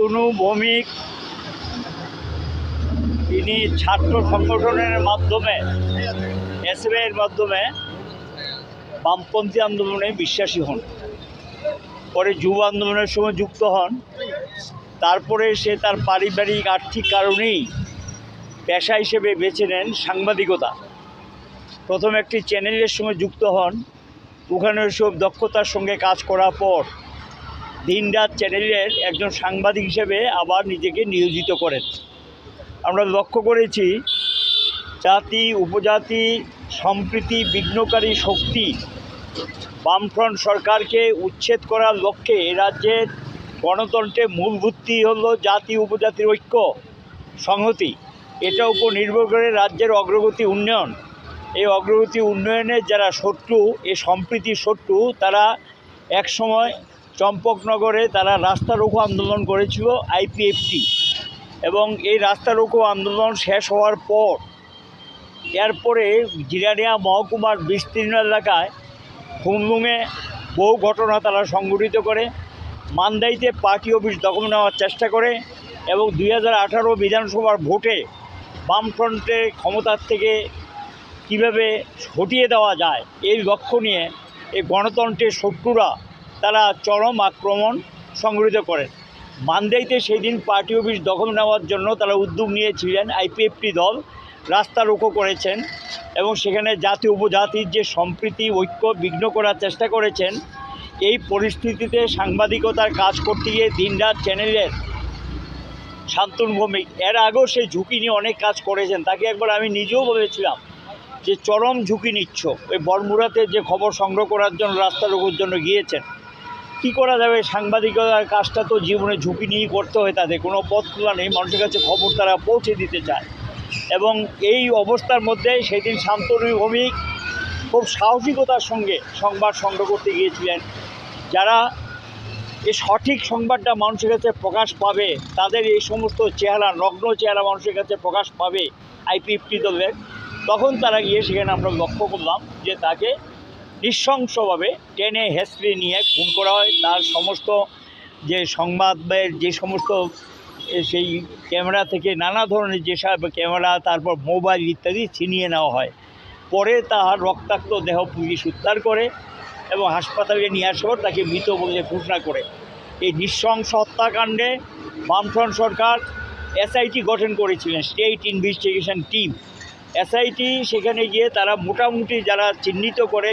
শান্তনু ভৌমিক। তিনি ছাত্র সংগঠনের মাধ্যমে এসএর মাধ্যমে বামপন্থী আন্দোলনে বিশ্বাসী হন। পরে যুব আন্দোলনের সময় যুক্ত হন। তারপরে সে তার পারিবারিক আর্থিক কারণেই পেশা হিসেবে বেছে নেন সাংবাদিকতা। প্রথম একটি চ্যানেলের সঙ্গে যুক্ত হন। ওখানে সব দক্ষতার সঙ্গে কাজ করার পর দিনরাত চ্যানেলের একজন সাংবাদিক হিসেবে আবার নিজেকে নিয়োজিত করেন। আমরা লক্ষ্য করেছি, জাতি, উপজাতি, সম্প্রীতি, বিঘ্নকারী শক্তি, বামফ্রন্ট সরকারকে উচ্ছেদ করার লক্ষ্যে এ রাজ্যের গণতন্ত্রের মূল ভিত্তি হলো জাতি, উপজাতির ঐক্য, সংহতি। এটার উপর নির্ভর করে রাজ্যের অগ্রগতি উন্নয়ন। এই অগ্রগতি উন্নয়নের যারা শত্রু এ সম্প্রীতির শত্রু, তারা একসময় চম্পকনগরে তারা রাস্তা রোকো আন্দোলন করেছিল, আইপিএফটি। এবং এই রাস্তা রোকো আন্দোলন শেষ হওয়ার পর, এরপরে জিরানিয়া মহকুমার বিস্তীর্ণ এলাকায় হুমলুঙে বহু ঘটনা তারা সংঘটিত করে, মান্দাইতে পার্টি অফিস দখল নেওয়ার চেষ্টা করে এবং দুই হাজার আঠারো বিধানসভার ভোটে বামফ্রন্টে ক্ষমতার থেকে কীভাবে হটিয়ে দেওয়া যায় এই লক্ষ্য নিয়ে এই গণতন্ত্রের শত্রুরা তারা চরম আক্রমণ সংগঠিত করেন মান্দাইতে সেই দিন পার্টি অফিস দখল নেওয়ার জন্য তারা উদ্যোগ নিয়েছিলেন আইপিএফটি দল, রাস্তা রোকো করেছেন এবং সেখানে জাতি উপজাতির যে সম্প্রীতি, ঐক্য, বিঘ্ন করার চেষ্টা করেছেন, এই পরিস্থিতিতে সাংবাদিকতার কাজ করতে গিয়ে দিনরাত চ্যানেলের শান্তনু ভৌমিক, এর আগেও সেই ঝুঁকি নিয়ে অনেক কাজ করেছেন। তাকে একবার আমি নিজেও বলেছিলাম যে চরম ঝুঁকি নিচ্ছ। ওই বরমুরাতে যে খবর সংগ্রহ করার জন্য, রাস্তা রোগের জন্য গিয়েছেন। কী করা যাবে? সাংবাদিকতার কাজটা তো জীবনে ঝুঁকি নিয়েই করতে হয় তাদের কোনো পথ খোলা নেই, মানুষের কাছে খবর তারা পৌঁছে দিতে চায়। এবং এই অবস্থার মধ্যে সেদিন শান্তনু ভৌমিক খুব সাহসিকতার সঙ্গে সংবাদ সংগ্রহ করতে গিয়েছিলেন। যারা এই সঠিক সংবাদটা মানুষের কাছে প্রকাশ পাবে, তাদের এই সমস্ত চেহারা, নগ্ন চেহারা মানুষের কাছে প্রকাশ পাবে, আইপিএফটি দলের। তখন তারা গিয়ে সেখানে আমরা লক্ষ্য করলাম যে তাকে নৃশংসভাবে টেনে হেসড়ে নিয়ে খুন করা হয়। তার সমস্ত যে সংবাদের যে সমস্ত সেই ক্যামেরা থেকে নানা ধরনের যেসব ক্যামেরা, তারপর মোবাইল ইত্যাদি ছিনিয়ে নেওয়া হয়। পরে তার রক্তাক্ত দেহ পুলিশ উদ্ধার করে এবং হাসপাতালে নিয়ে আসার তাকে মৃত বলে ঘোষণা করে। এই নৃশংস হত্যাকাণ্ডে বামফ্রন্ট সরকার এসআইটি গঠন করেছিলেন স্টেট ইনভেস্টিগেশন টিম এসআইটি সেখানে গিয়ে তারা মোটামুটি যারা চিহ্নিত করে